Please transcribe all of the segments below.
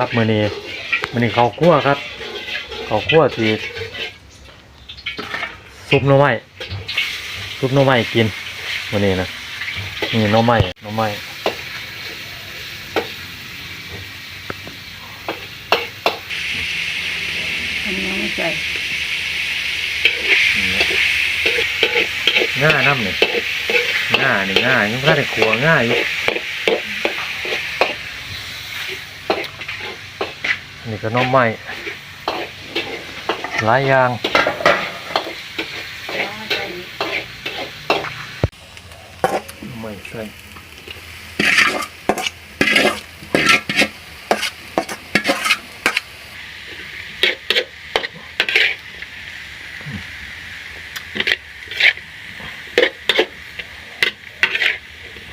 ครับมือนี้มือนี้เขาวคั่วครับเขาวคั่วที่ซุปหน่อไม้ซุปหน่อไม้กินมือนี้นะนี่หน่อไม้หน่อไม้อันนี้ไม่ใส่ง่าน้ำนี่ง่านี่ง่ายังไม่ได้ขัวง่าอยู่ นี่ก็น่อไม้หลายอย่างไม่ใช่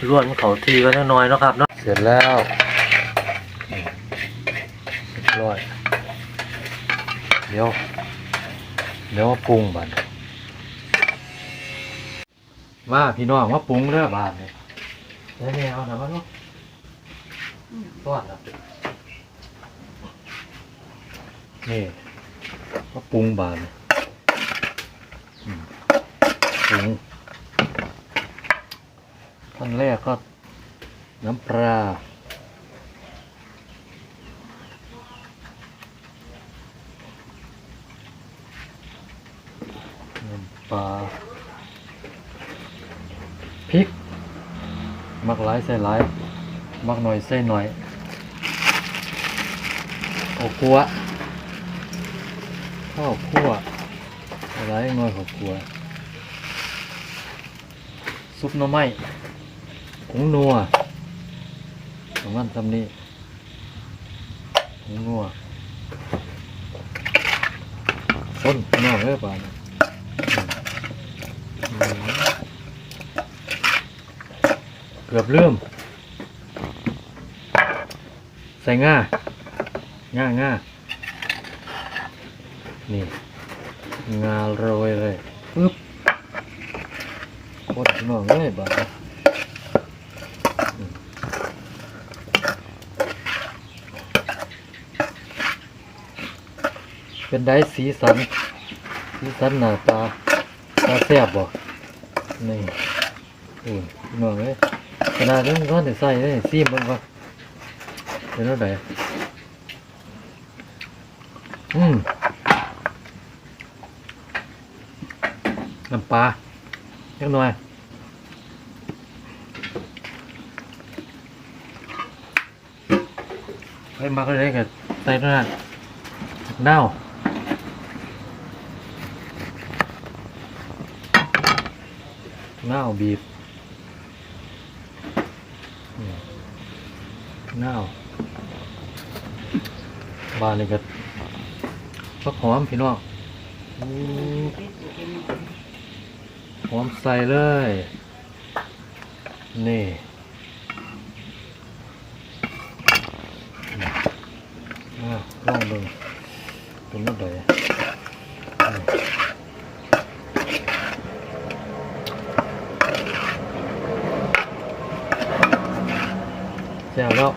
รวนเขาทีก็น้อยๆนะครับเนาะเสร็จแล้วอืมเรียบร้อย เดี๋ยว เดี๋ยวมาปรุงบัดมาพี่น้องมาปรุงเด้อบาดเนี่ยแล้วเนี่ยเอาหน่อยมาลูกต้อนนะนี่มาปรุงบาดเนี่ปรุงขั้นแรกก็น้ำปลาน้ำ ปลาพริก มักหลายใส่หลาย มักหน่อยใส่หน่อยข้าวคั่วข้าวคั่วอะไรหน่อยข้าวคั่วซุปหน่อไม้ผงนัวประมาณทำนี้ผงนัวต้นนอกเด้อป่านอืม เกือบเริ่มใส่ง่าง่าง่านี่งาโรยเลยปึ๊บโคตรหน่องเลยบ้าเป็นได้สีสันสีสันหน้าตาตาแซ่บบ่ นี่โอ้ยหน่องเลยขนาดนั้นก็ได้ใส่เลยซีมมันว่าเป็นเท่าไหร่อืมน้ำปลาเล็กน้อยไปมาก็เลยกับใส่เท่านั้นเน่า เน่าบีบเน่าบานนี่ก็พักหอมพี่น้องหอมใส่เลย นี่ลองดูเป็นยังไง แซ่บแล้ว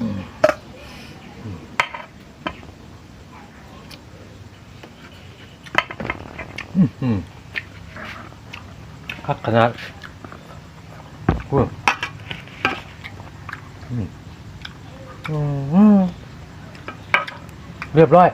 อืมอืมอืมอืมคักขนาดพูดอืมอืมเรียบร้อย